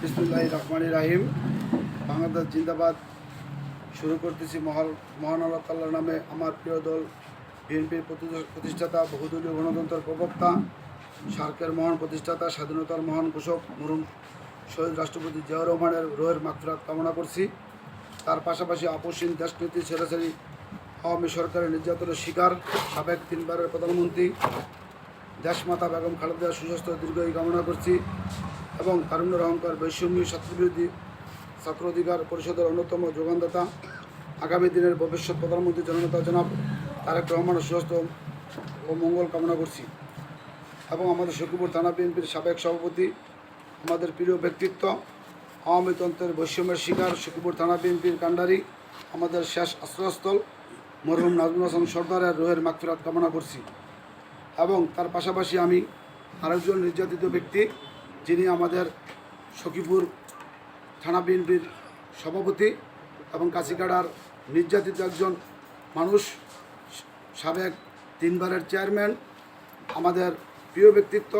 বিসমুল্লাহ রহমান রাহিম। বাংলাদেশ জিন্দাবাদ। শুরু করতেছি মহাল মহান আল্লাহ তাল্লার নামে আমার প্রিয় দল বিএনপির প্রতিষ্ঠাতা, বহুদলীয় গণতন্ত্রের প্রবক্তা সার্কের মহান প্রতিষ্ঠাতা, স্বাধীনতার মহান ঘোষক, মরুম শহীদ রাষ্ট্রপতি জিয়াউর রহমানের রোহের মাত্রা কামনা করছি। তার পাশাপাশি আপসীন দেশনীতি ছেড়াছাড়ি আওয়ামী সরকারের নির্যাতনের শিকার, সাবেক তিনবারের প্রধানমন্ত্রী দেশমাতা বেগম খালেদা সুস্বাস্থ্য দীর্ঘই কামনা করছি। এবং কারুণ্যের অহংকার, বৈষম্য ছাত্রবিরোধী ছাত্র অধিকার পরিষদের অন্যতম যোগানদাতা, আগামী দিনের ভবিষ্যৎ প্রধানমন্ত্রী জননেতা জনাব তারেক রহমানের সুস্বাস্থ্য ও মঙ্গল কামনা করছি। এবং আমাদের শকুপুর থানা বিএনপির সাবেক সভাপতি, আমাদের প্রিয় ব্যক্তিত্ব, আওয়ামী তন্ত্রের বৈষম্যের শিকার শকুপুর থানা বিএনপির কাণ্ডারি, আমাদের শেষ আশ্রয়স্থল মরহুম নাজমুল হাসান সর্দারের রোহের মাগফিরাত কামনা করছি। এবং তার পাশাপাশি আমি আরেকজন নির্যাতিত ব্যক্তি যিনি আমাদের সখীপুর থানা বিএনপির সভাপতি এবং কাছিকাড়ার নির্যাতিত একজন মানুষ, সাবেক তিনবারের চেয়ারম্যান, আমাদের প্রিয় ব্যক্তিত্ব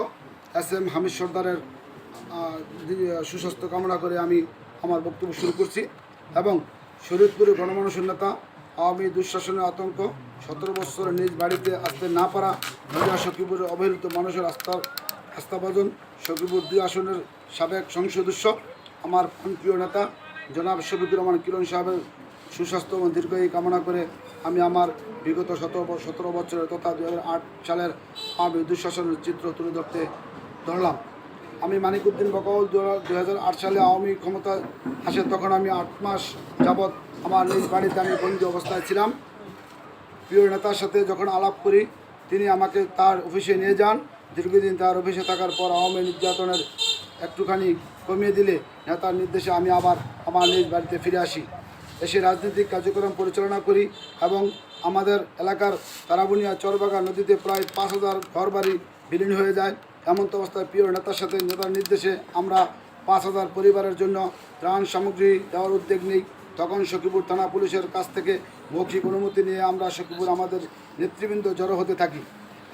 এস এম হামিদ সর্দারের সুস্বাস্থ্য কামনা করে আমি আমার বক্তব্য শুরু করছি এবং শরীয়তপুরের গণমানুষের নেতা, আওয়ামী দুঃশাসনের আতঙ্ক, সতেরো বছরের নিজ বাড়িতে আসতে না পারা মহিলা সখীপুরের অবহেলিত মানুষের আস্থার আস্থাভাজন দুই আসনের সাবেক সংসদস্য আমার প্রিয় নেতা জনাব শফিকুর রহমান কিরণ সাহেবের সুস্বাস্থ্য এবং দীর্ঘায়ী কামনা করে আমি আমার বিগত সতেরো সতেরো বছরের তথা দু হাজার আট সালের আওয়ামী দুঃশাসনের চিত্র তুলে ধরতে ধরলাম। আমি মানিকউদ্দিন বকাউল দু সালে আওয়ামী ক্ষমতা আসে তখন আমি আট মাস যাবৎ আমার নিজ বাড়িতে আমি বন্দি অবস্থায় ছিলাম। প্রিয় নেতার সাথে যখন আলাপ করি, তিনি আমাকে তার অফিসে নিয়ে যান। দীর্ঘদিন তার অফিসে থাকার পর আওয়ামী নির্যাতনের একটুখানি কমিয়ে দিলে নেতার নির্দেশে আমি আবার আমার নিজ বাড়িতে ফিরে আসি। এসে রাজনৈতিক কার্যক্রম পরিচালনা করি এবং আমাদের এলাকার তারাবুনিয়া চরবাগা নদীতে প্রায় পাঁচ হাজার ঘরবাড়ি বিলীন হয়ে যায়। এমন তো অবস্থায় প্রিয় নেতার সাথে নেতার নির্দেশে আমরা পাঁচ হাজার পরিবারের জন্য ত্রাণ সামগ্রী দেওয়ার উদ্যোগ নিই। তখন সখীপুর থানা পুলিশের কাছ থেকে মৌখিক অনুমতি নিয়ে আমরা সখীপুর আমাদের নেতৃবৃন্দ জড়ো হতে থাকি।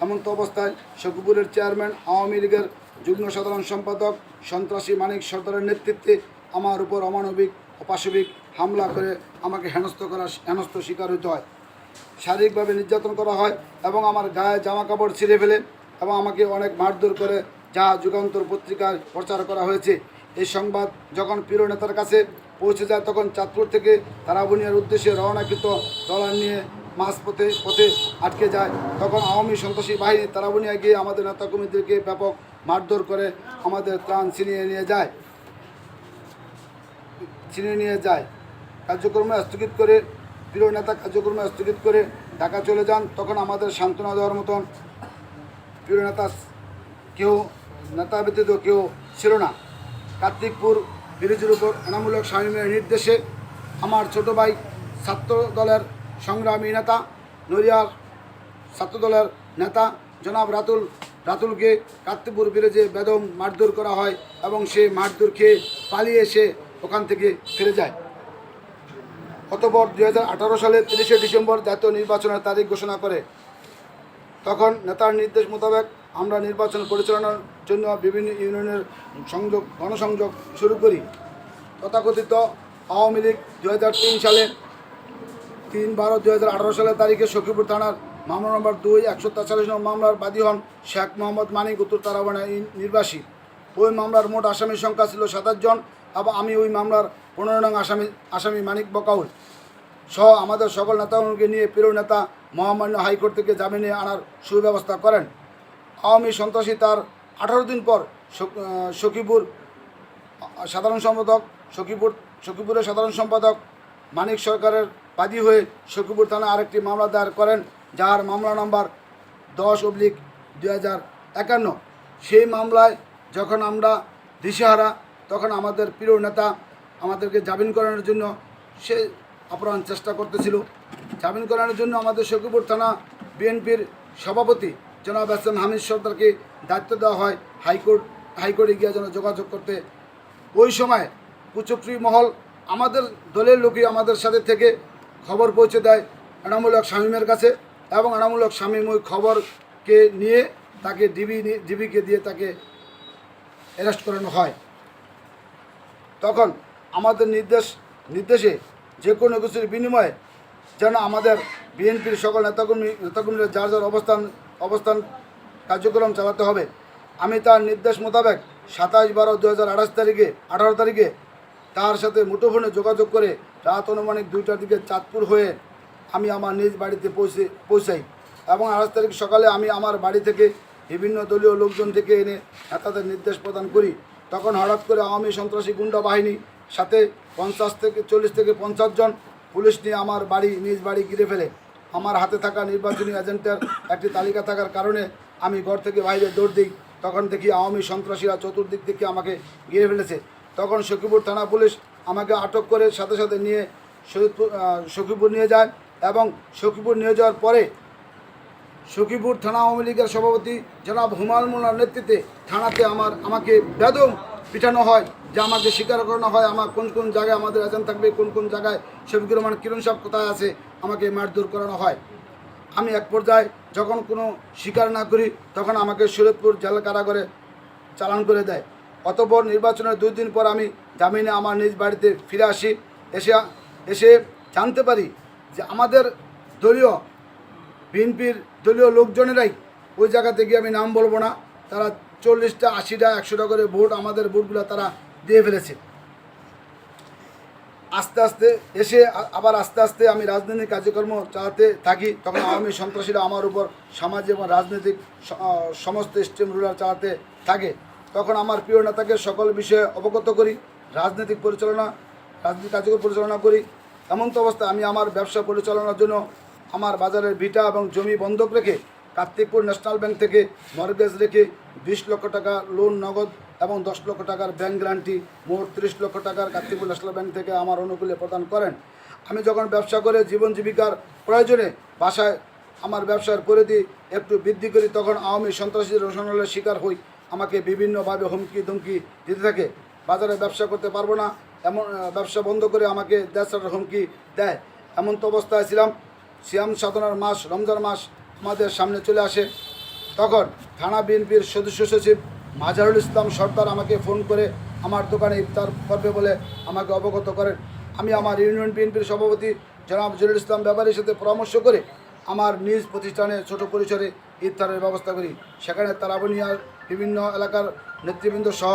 এমন তো অবস্থায় সখীপুরের চেয়ারম্যান, আওয়ামী লীগের যুগ্ম সাধারণ সম্পাদক সন্ত্রাসী মানিক সরকারের নেতৃত্বে আমার উপর অমানবিক, অপাশবিক হামলা করে আমাকে হেনস্থ করা হেনস্থ শিকার হতে হয়। শারীরিকভাবে নির্যাতন করা হয় এবং আমার গায়ে জামা কাপড় ছিঁড়ে ফেলে এবং আমাকে অনেক মারধর করে যা যুগান্তর পত্রিকায় প্রচার করা হয়েছে। এই সংবাদ যখন প্রিয় নেতার কাছে পৌঁছে যায়, তখন চাঁদপুর থেকে তারাবুনিয়ার উদ্দেশ্যে রওনাকৃত ট্রলার নিয়ে মাছ পথে পথে আটকে যায়। তখন আওয়ামী সন্ত্রাসী বাহিনী তারাবুনিয়া গিয়ে আমাদের নেতা কর্মীদেরকে ব্যাপক মারধর করে আমাদের ত্রাণ ছিনিয়ে নিয়ে যায়। ছিনিয়ে নিয়ে যায়। কার্যক্রম স্থগিত করে, প্রিয় নেতা কার্যক্রম স্থগিত করে ঢাকা চলে যান। তখন আমাদের সান্ত্বনা দেওয়ার মতন প্রিয় নেতা কেউ, নেতা ব্যতীত কেউ ছিল না। কার্তিকপুর ব্রিজের উপর এনামূলক স্বামীমের নির্দেশে আমার ছোট ভাই ছাত্র দলের সংগ্রামী নেতা নড়িয়ার ছাত্র দলের নেতা, জনাব রাতুল, রাতুলকে কার্তিকপুর ব্রিজে বেদম মারধর করা হয় এবং সে মারধর খেয়ে পালিয়ে এসে ওখান থেকে ফিরে যায়। অতপর দুই হাজার সালের তিরিশে ডিসেম্বর জাতীয় নির্বাচনের তারিখ ঘোষণা করে। তখন নেতার নির্দেশ মোতাবেক আমরা নির্বাচন পরিচালনার জন্য বিভিন্ন ইউনিয়নের সংযোগ, গণসংযোগ শুরু করি। তথাকথিত আওয়ামী লীগ দু হাজার তিন সালে তিন বারো দু হাজার আঠারো সালের তারিখে সখীপুর থানার মামলা নম্বর দুই, একশো তেতাল্লিশ নম্বর মামলার বাদী হন শেখ মোহাম্মদ মানিক উত্তর তারাবানা নির্বাসী। ওই মামলার মোট আসামির সংখ্যা ছিল সাতাশ জন এবং আমি ওই মামলার পনেরো নং আসামি আসামি মানিক বকাউল সহ আমাদের সকল নেতাগুলোকে নিয়ে প্রিয় নেতা মহামান্য হাইকোর্ট থেকে জামিনে আনার সুব্যবস্থা করেন। আওয়ামী সন্ত্রাসী তার আঠারো দিন পর সখ- সখীপুর সাধারণ সম্পাদক, সখীপুর, সখীপুরের সাধারণ সম্পাদক মানিক সরকারের বাদী হয়ে সখীপুর থানা আরেকটি মামলা দায়ের করেন, যার মামলা নম্বর দশ অবলিক দুই হাজার একান্ন। সেই মামলায় যখন আমরা দিশেহারা, তখন আমাদের প্রিয় নেতা আমাদেরকে জামিন করানোর জন্য সে আপ্রাণ চেষ্টা করতেছিল। জামিন করানোর জন্য আমাদের সখীপুর থানা বিএনপির সভাপতি জনাব এম হামিদ সর্দারকে দায়িত্ব দেওয়া হয়। হাইকোর্ট, হাইকোর্টে গিয়ে যেন যোগাযোগ করতে। ওই সময় কুচক্রি মহল আমাদের দলের লোকই আমাদের সাথে থেকে খবর পৌঁছে দেয় এনামূলক শামীমের কাছে এবং এনামূলক শামীম ওই খবরকে নিয়ে তাকে ডিবি ডিবিকে দিয়ে তাকে অ্যারেস্ট করানো হয়। তখন আমাদের নির্দেশ, নির্দেশে যে কোনো কিছুর বিনিময়ে যেন আমাদের বিএনপির সকল নেতাকর্মী, নেতাকর্মীরা যার যার অবস্থান অবস্থান কার্যক্রম চালাতে হবে। আমি তার নির্দেশ মোতাবেক সাতাশ বারো দু হাজার আঠাশ তারিখে, আঠারো তারিখে তার সাথে মুঠোফোনে যোগাযোগ করে রাত অনুমানিক দুইটার দিকে চাঁদপুর হয়ে আমি আমার নিজ বাড়িতে পৌঁছে, পৌঁছাই এবং আঠাশ তারিখ সকালে আমি আমার বাড়ি থেকে বিভিন্ন দলীয় লোকজন থেকে এনে নেতাদের নির্দেশ প্রদান করি। তখন হঠাৎ করে আওয়ামী সন্ত্রাসী গুন্ডা বাহিনী সাথে পঞ্চাশ থেকে চল্লিশ থেকে পঞ্চাশ জন পুলিশ নিয়ে আমার বাড়ি, নিজ বাড়ি ঘিরে ফেলে। আমার হাতে থাকা নির্বাচনী এজেন্টের একটি তালিকা থাকার কারণে আমি ঘর থেকে বাইরে দৌড় দিই। তখন দেখি আওয়ামী সন্ত্রাসীরা চতুর্দিক থেকে আমাকে ঘিরে ফেলেছে। তখন সখীপুর থানা পুলিশ আমাকে আটক করে সাথে সাথে নিয়ে শহীদপুর সখীপুর নিয়ে যায় এবং সখীপুর নিয়ে যাওয়ার পরে সখীপুর থানা আওয়ামী লীগের সভাপতি জনাব হুমায়ুন মোল্লার নেতৃত্বে থানাতে আমার, আমাকে বেদম পিটানো হয়, যে আমাকে স্বীকার করানো হয় আমার কোন কোন জায়গায় আমাদের এজেন্ট থাকবে, কোন কোন জায়গায় শফিকুর রহমান কিরণ সাহেব কোথায় আছে, আমাকে মারধর করানো হয়। আমি এক পর্যায়ে যখন কোনো স্বীকার না করি, তখন আমাকে শরীয়তপুর জেলা কারাগারে চালান করে দেয়। অতপর নির্বাচনের দুই দিন পর আমি জামিনে আমার নিজ বাড়িতে ফিরে আসি, এসে এসে জানতে পারি যে আমাদের দলীয় বিএনপির দলীয় লোকজনেরাই ওই জায়গা থেকে আমি নাম বলব না। তারা চল্লিশটা, আশিটা, একশোটা করে ভোট আমাদের ভোটগুলো তারা দিয়ে ফেলেছে। আস্তে আস্তে এসে আবার আস্তে আস্তে আমি রাজনৈতিক কার্যক্রম চালাতে থাকি। তখন আওয়ামী সন্ত্রাসীরা আমার উপর সামাজিক এবং রাজনৈতিক সমস্ত স্টেম রুলার চালাতে থাকে। তখন আমার প্রিয় নেতাকে সকল বিষয়ে অবগত করি। রাজনৈতিক পরিচালনা, রাজনৈতিক কার্যক্রম পরিচালনা করি। এমন তো অবস্থা, আমি আমার ব্যবসা পরিচালনার জন্য আমার বাজারের ভিটা এবং জমি বন্ধক রেখে কার্তিকপুর ন্যাশনাল ব্যাংক থেকে মর্গেজ রেখে বিশ লক্ষ টাকা লোন নগদ এবং দশ লক্ষ টাকার ব্যাংক গ্যারান্টি, মোট ত্রিশ লক্ষ টাকার কার্তিকপুর ন্যাশনাল ব্যাংক থেকে আমার অনুকূলে প্রদান করেন। আমি যখন ব্যবসা করে জীবন জীবিকার প্রয়োজনে বাসায় আমার ব্যবসার পরিধি একটু বৃদ্ধি করি, তখন আওয়ামী সন্ত্রাসী রোশনের শিকার হই। আমাকে বিভিন্নভাবে হুমকি ধুমকি দিতে থাকে। বাজারে ব্যবসা করতে পারব না, এমন ব্যবসা বন্ধ করে আমাকে দেশের হুমকি দেয়। এমন তো অবস্থায় ছিলাম, সিয়াম সাধনার মাস, রমজান মাস আমাদের সামনে চলে আসে। তখন থানা বিএনপির সদস্য সচিব মাজারুল ইসলাম সর্দার আমাকে ফোন করে আমার দোকানে ইফতার করবে বলে আমাকে অবগত করেন। আমি আমার ইউনিয়ন বিএনপির সভাপতি জনাব জলিল ইসলাম ব্যাপারীর সাথে পরামর্শ করে আমার নিজ প্রতিষ্ঠানে ছোট পরিসরে ইফতারের ব্যবস্থা করি। সেখানে তারাবনিয়ার বিভিন্ন এলাকার নেতৃবৃন্দ সহ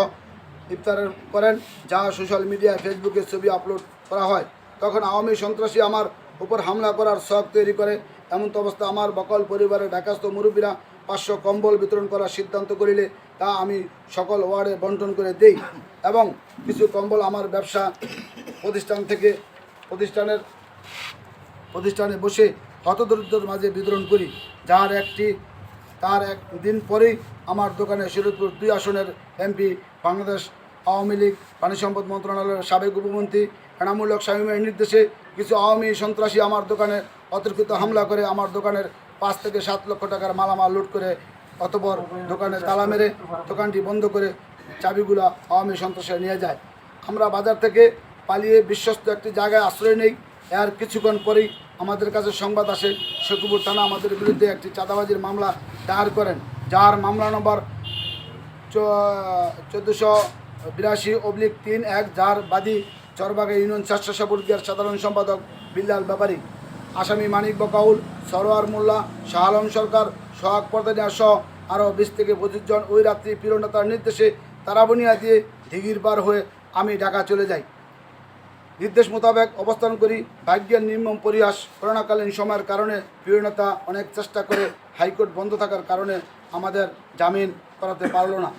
ইফতার করেন, যা সোশ্যাল মিডিয়ায়, ফেসবুকে ছবি আপলোড করা হয়। তখন আওয়ামী সন্ত্রাসী আমার উপর হামলা করার শখ তৈরি করে। এমন অবস্থা আমার বকল পরিবারের ঢাকাস্থ মুরব্বীরা পাঁচশো কম্বল বিতরণ করার সিদ্ধান্ত করিলে তা আমি সকল ওয়ার্ডে বন্টন করে দেই। এবং কিছু কম্বল আমার ব্যবসা প্রতিষ্ঠান থেকে প্রতিষ্ঠানের প্রতিষ্ঠানে বসে হতদরিদ্রের মাঝে বিতরণ করি। যার একটি, তার এক দিন পরেই আমার দোকানে শরীরপুর দুই আসনের এমপি বাংলাদেশ আওয়ামী লীগ, পানি সম্পদ মন্ত্রণালয়ের সাবেক উপমন্ত্রী এনামুল্লক শামীমের নির্দেশে কিছু আওয়ামী সন্ত্রাসী আমার দোকানে অতর্কিত হামলা করে আমার দোকানের পাঁচ থেকে সাত লক্ষ টাকার মালামাল লুট করে অতপর দোকানে তালা মেরে দোকানটি বন্ধ করে চাবিগুলো আওয়ামী সন্ত্রাসীরা নিয়ে যায়। আমরা বাজার থেকে পালিয়ে বিশ্বস্ত একটি জায়গায় আশ্রয় নেই। এর কিছুক্ষণ পরেই আমাদের কাছে সংবাদ আসে শকুপুর থানা আমাদের বিরুদ্ধে একটি চাঁদাবাজির মামলা দায়ের করেন। যার মামলা নম্বর চোদ্দোশো বিরাশি অবলিক তিন এক, যার বাদী চরবাগা ইউনিয়ন স্বেচ্ছাসেবকের সাধারণ সম্পাদক বিল্লাল ব্যাপারী। আসামি মানিক বকাউল, সরোয়ার মোল্লা শাহ আলম সরকার, সোহাগ পর্দানিয়া সহ আরও বিশ থেকে পঁচিশ জন ওই রাত্রি পীরনতার নির্দেশে তারাবনিয়া দিয়ে দিঘির পার হয়ে আমি ঢাকা চলে যাই। নির্দেশ মোতাবেক অবস্থান করি ভাগ্যের নির্মম পরিহাস। করোনাকালীন সময়ের কারণে প্রিয়নেতা অনেক চেষ্টা করে হাইকোর্ট বন্ধ থাকার কারণে আমাদের জামিন করাতে পারল না।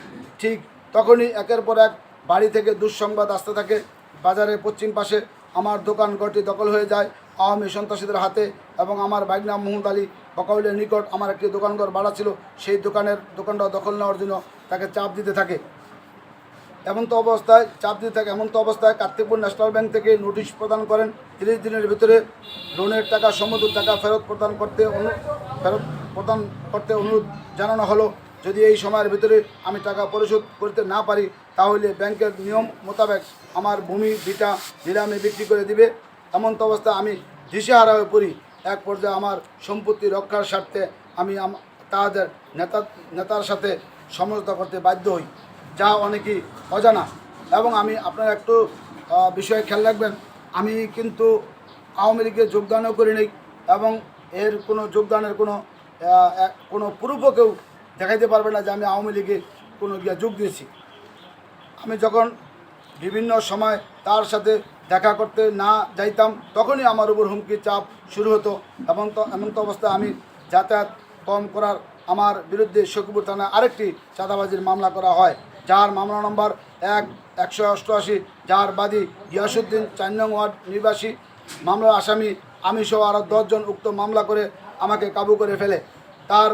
ঠিক তখনই একের পর এক বাড়ি থেকে দুঃসংবাদ আসতে থাকে। বাজারের পশ্চিম পাশে আমার দোকান ঘরটি দখল হয়ে যায়। আওয়ামী সন্ত্রাসীদের হাতে এবং আমার বাইকনা মোহাম্মদ আলী বকাউলের নিকট আমার একটি দোকানঘর বাড়া ছিল। সেই দোকানের দোকানটা দখল নেওয়ার জন্য তাকে চাপ দিতে থাকে। এমন তো অবস্থায়, চাপ দিতে থাকে এমন তো অবস্থায় কার্তিকপুর ন্যাশনাল ব্যাংক থেকে নোটিশ প্রদান করেন। তিরিশ দিনের ভিতরে লোনের টাকা সমুদ্র টাকা ফেরত প্রদান করতে অনু ফেরত প্রদান করতে অনুরোধ জানানো হলো। যদি এই সময়ের ভিতরে আমি টাকা পরিশোধ করতে না পারি, তাহলে ব্যাংকের নিয়ম মোতাবেক আমার ভূমি, ভিটা, নিলামে বিক্রি করে দিবে। এমন তো অবস্থায় আমি দিশেহারা হয়ে পড়ি। এক পর্যায়ে আমার সম্পত্তি রক্ষার স্বার্থে আমি তাদের নেতা, নেতার সাথে সমঝোতা করতে বাধ্য হই। যা অনেকেই অজানা। এবং আমি আপনারা একটু বিষয়ে খেয়াল রাখবেন। আমি কিন্তু আওয়ামী লীগে যোগদানও করিনি এবং এর কোনো যোগদানের কোনো কোনো প্রুফও কেউ দেখাইতে পারবে না যে আমি আওয়ামী লীগে কোনো গিয়া যোগ দিয়েছি। আমি যখন বিভিন্ন সময় তার সাথে দেখা করতে না যাইতাম, তখনই আমার উপর হুমকি চাপ শুরু হতো। এমন তো এমন তো অবস্থায় আমি যাতায়াত কম করার আমার বিরুদ্ধে শকুপুর থানায় আরেকটি চাঁদাবাজির মামলা করা হয়। যার মামলা নম্বর এক, একশো অষ্টআশি, যার বাদী গিয়াসুদ্দিন চার ওয়ার্ড নিবাসী মামলার আসামি আমি সহ আরও দশজন উক্ত মামলা করে আমাকে কাবু করে ফেলে। তার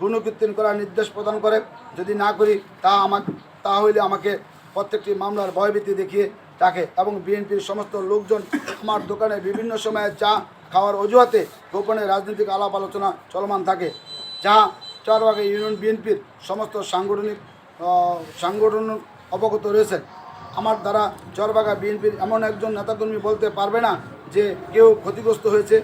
গুণকীর্তন করার নির্দেশ প্রদান করে। যদি না করি, তা আমাকে তা হইলে আমাকে প্রত্যেকটি মামলার ভয়ভীতি দেখিয়ে থাকে এবং বিএনপির সমস্ত লোকজন আমার দোকানে বিভিন্ন সময়ে চা খাওয়ার অজুহাতে গোপনে রাজনৈতিক আলাপ আলোচনা চলমান থাকে, যা চরবাগে ইউনিয়ন বিএনপির সমস্ত সাংগঠনিক সাংগঠন অবগত রয়েছেন আমার দ্বারা চরবাগা বিএনপির এমন একজন নেতাকর্মী বলতে পারবে না যে কেউ ক্ষতিগ্রস্ত হয়েছে।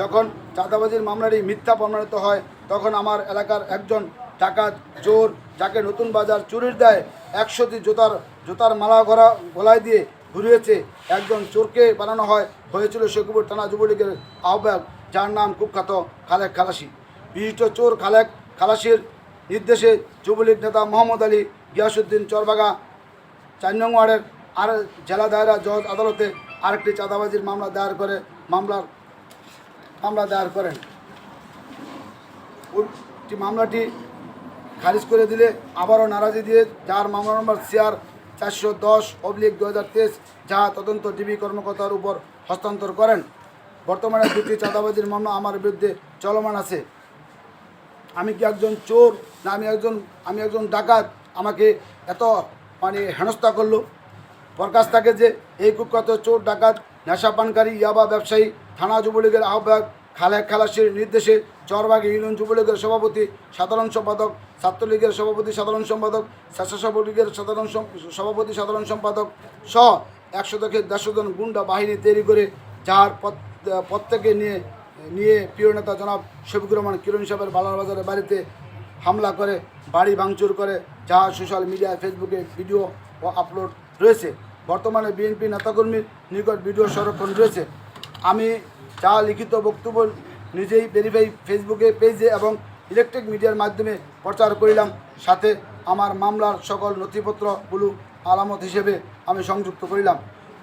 যখন চাঁদাবাজির মামলাটি মিথ্যা প্রমাণিত হয় তখন আমার এলাকার একজন ডাকাত চোর, যাকে নতুন বাজার চুরির দেয় একশোটি জোতার জোতার মালা গড়া, গলায় দিয়ে ঘুরিয়েছে। একজন চোরকে বানানো হয়, হয়েছিল শকুপুর থানা যুবলীগের আহ্বায়ক, যার নাম কুখ্যাত খালেক খালাসি। বিশিষ্ট চোর খালেক খালাসির নির্দেশে যুবলীগ নেতা মোহাম্মদ আলী গিয়াসুদ্দিন চরবাগা, চার নং ওয়ার্ডের আর জেলা দায়রা জজ আদালতে আরেকটি চাঁদাবাজির মামলা দায়ের করে, মামলার, মামলা দায়ের করেন। উক্তি মামলাটি খারিজ করে দিলে আবারও নারাজি দিয়ে যার মামলা নম্বর সিআর চারশো দশ অবলিক দু হাজার তেইশ, যা তদন্ত ডিবি কর্মকর্তার উপর হস্তান্তর করেন। বর্তমানে দুটি চাঁদাবাজির মামলা আমার বিরুদ্ধে চলমান আছে। আমি কি একজন চোর না আমি একজন আমি একজন ডাকাত আমাকে এত মানে হেনস্থা করল? প্রকাশ থাকে যে এই কুখ্যাত চোর, ডাকাত, নেশা পানকারী, ইয়াবা ব্যবসায়ী, থানা যুবলীগের আহ্বায়ক খালেক খালাসির নির্দেশে চরবাগ ইউনিয়ন যুবলীগের সভাপতি, সাধারণ সম্পাদক, ছাত্রলীগের সভাপতি, সাধারণ সম্পাদক স্বেচ্ছাসেবক লীগের সাধারণ সভাপতি, সাধারণ সম্পাদক সহ একশো থেকে দেড়শো জন গুন্ডা বাহিনী তৈরি করে, যার প্রত্যেকে নিয়ে নিয়ে প্রিয় নেতা জনাব শফিকুর রহমান কিরণ সাহেবের বাজারের বাড়িতে হামলা করে, বাড়ি ভাঙচুর করে, যা সোশ্যাল মিডিয়ায়, ফেসবুকে ভিডিও ও আপলোড রয়েছে। বর্তমানে বিএনপি নেতাকর্মীর নিকট ভিডিও সংরক্ষণ রয়েছে। আমি যা লিখিত বক্তব্য নিজেই ভেরিফাই ফেসবুকে পেজে এবং ইলেকট্রিক মিডিয়ার মাধ্যমে প্রচার করিলাম। সাথে আমার মামলার সকল নথিপত্রগুলো আলামত হিসেবে আমি সংযুক্ত করিলাম।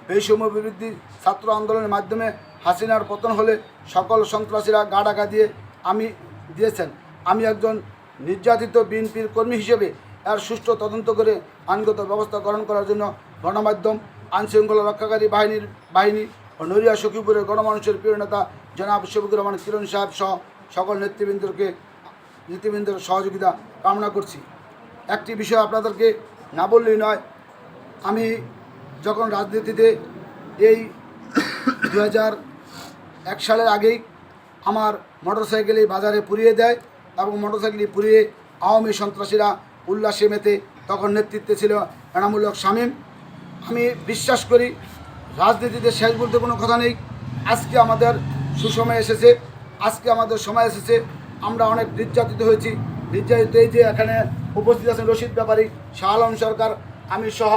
বৈষম্য বিরোধী ছাত্র আন্দোলনের মাধ্যমে হাসিনার পতন হলে সকল সন্ত্রাসীরা গা ডাকা দিয়ে আমি দিয়েছেন। আমি একজন নির্যাতিত বিএনপির কর্মী হিসেবে এর সুষ্ঠু তদন্ত করে আইনগত ব্যবস্থা গ্রহণ করার জন্য গণমাধ্যম, আইনশৃঙ্খলা রক্ষাকারী বাহিনীর বাহিনী নড়িয়া সখীপুরের গণমানুষের প্রিয় নেতা জনাব শফিকুর রহমান কিরণ সাহেব সহ সকল নেতৃবৃন্দকে, নেতৃবৃন্দের সহযোগিতা কামনা করছি। একটি বিষয় আপনাদেরকে না বললেই নয়, আমি যখন রাজনীতিতে এই দু এক সালের আগেই আমার মোটরসাইকেলে বাজারে পুড়িয়ে দেয় এবং মোটরসাইকেল পুড়িয়ে আওয়ামী সন্ত্রাসীরা উল্লাসে মেতে তখন নেতৃত্বে ছিল এনামূলক শামীম। আমি বিশ্বাস করি রাজনীতিতে শেষ বলতে কোনো কথা নেই। আজকে আমাদের সুসময় এসেছে, আজকে আমাদের সময় এসেছে। আমরা অনেক নির্যাতিত হয়েছি। নির্যাতিত এই যে এখানে উপস্থিত আছেন রশিদ ব্যাপারী শাহ আলম সরকার আমি সহ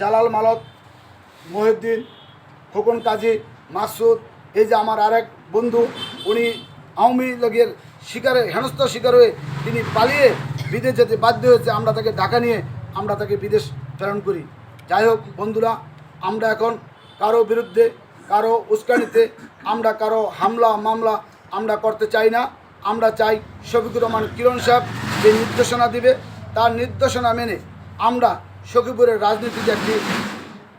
জালাল মালত, মহিউদ্দিন, খোকন কাজী, মাসুদ, এই যে আমার আরেক বন্ধু, উনি আওয়ামী লীগের শিকারে, হেনস্থ শিকার হয়ে তিনি পালিয়ে বিদেশ যেতে বাধ্য হয়েছে। আমরা তাকে ঢাকা নিয়ে আমরা তাকে বিদেশ প্রেরণ করি। যাই হোক, বন্ধুরা আমরা এখন কারও বিরুদ্ধে, কারও উস্কানিতে, আমরা কারও হামলা, মামলা আমরা করতে চাই না। আমরা চাই শফিকুর রহমান কিরণ সাহেব যে নির্দেশনা দিবে, তার নির্দেশনা মেনে আমরা সখীপুরের রাজনীতিতে একটি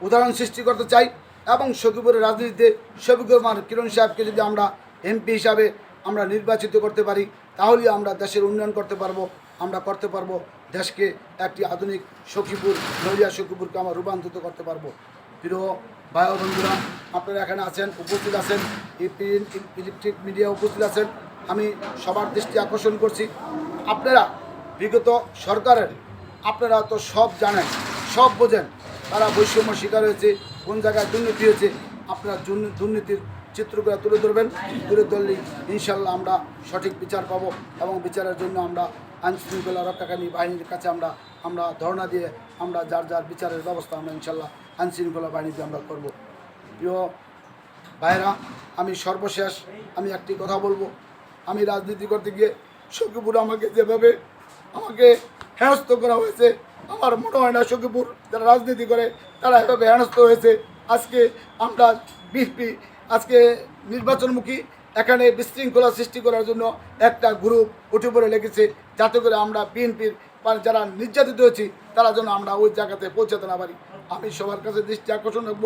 উদাহরণ সৃষ্টি করতে চাই এবং সখীপুরের রাজনীতিতে শফিকুর রহমান কিরণ সাহেবকে যদি আমরা এমপি হিসাবে আমরা নির্বাচিত করতে পারি, তাহলেই আমরা দেশের উন্নয়ন করতে পারব, আমরা করতে পারব, দেশকে একটি আধুনিক সখীপুর নড়িয়া সখীপুরকে আমরা রূপান্তরিত করতে পারব। প্রিয় ভাই বন্ধুরা, আপনারা এখানে আছেন, উপস্থিত আছেন এই প্রিন্ট ইলেকট্রিক মিডিয়া উপস্থিত আছেন। আমি সবার দৃষ্টি আকর্ষণ করছি। আপনারা বিগত সরকারের, আপনারা তো সব জানেন, সব বোঝেন, তারা বৈষম্য শিকার হয়েছে, কোন জায়গায় দুর্নীতি হয়েছে, আপনারা দুর্নীতির চিত্রগুলো তুলে ধরবেন, তুলে ধরলেই ইনশাল্লাহ আমরা সঠিক বিচার পাবো এবং বিচারের জন্য আমরা আইন শৃঙ্খলা রক্ষাকারী বাহিনীর কাছে আমরা আমরা ধর্ণা দিয়ে আমরা যার যার বিচারের ব্যবস্থা আমরা ইনশাল্লাহ আইন শৃঙ্খলা বাহিনীতে আমরা করব। প্রিয় ভাইরা আমি সর্বশেষ আমি একটি কথা বলব। আমি রাজনীতি করতে গিয়ে সখীপুর আমাকে যেভাবে আমাকে হেনস্থ করা হয়েছে, আমার মনে হয় না সখীপুর যারা রাজনীতি করে, তারা এভাবে হেনস্থ হয়েছে। আজকে আমরা বিএনপি, আজকে নির্বাচনমুখী, এখানে বিশৃঙ্খলা সৃষ্টি করার জন্য একটা গ্রুপ উঠে পড়ে লেগেছে। যাতে করে আমরা বিএনপির যারা নির্যাতিত হয়েছি, তারা যেন আমরা ওই জায়গাতে পৌঁছাতে না পারি। আমি সবার কাছে দৃষ্টি আকর্ষণ রাখব।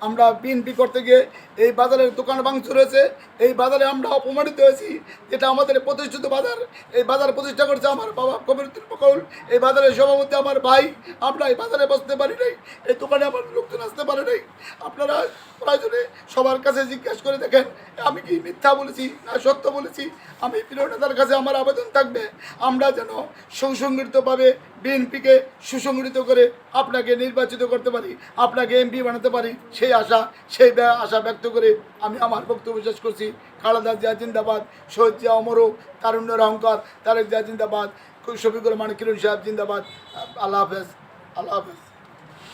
আমরা বিএনপি করতে গিয়ে এই বাজারের দোকান ভাঙচুর হয়েছে। এই বাজারে আমরা অপমানিত হয়েছি। যেটা আমাদের প্রতিষ্ঠিত বাজার। এই বাজার প্রতিষ্ঠা করেছে আমার বাবা কবির কৌল এই বাজারের সভাপতি আমার ভাই। আমরা এই বাজারে বসতে পারি নাই। এই দোকানে আমার লোকজন আসতে পারে নাই। আপনারা প্রয়োজনে সবার কাছে জিজ্ঞাসা করে দেখেন। আমি কি মিথ্যা বলেছি না সত্য বলেছি? আমি প্রিয় নেতার কাছে আমার আবেদন থাকবে। আমরা যেন সুসংগঠিতভাবে বিএনপিকে সুসংগঠিত করে আপনাকে নির্বাচিত করতে পারি, আপনাকে এমপি বানাতে পারি, সেই আশা সেই আশা ব্যক্ত করে আমি আমার বক্তব্য শেষ করছি। খালেদা জিয়া জিন্দাবাদ, শহীদ জিয়া অমরক তারুণ্যের অহংকার, তারেক জিয়া জিন্দাবাদ, শফিকুর রহমান, কিরণ সাহেব জিন্দাবাদ। আল্লাহ হাফেজ আল্লাহ হাফেজ।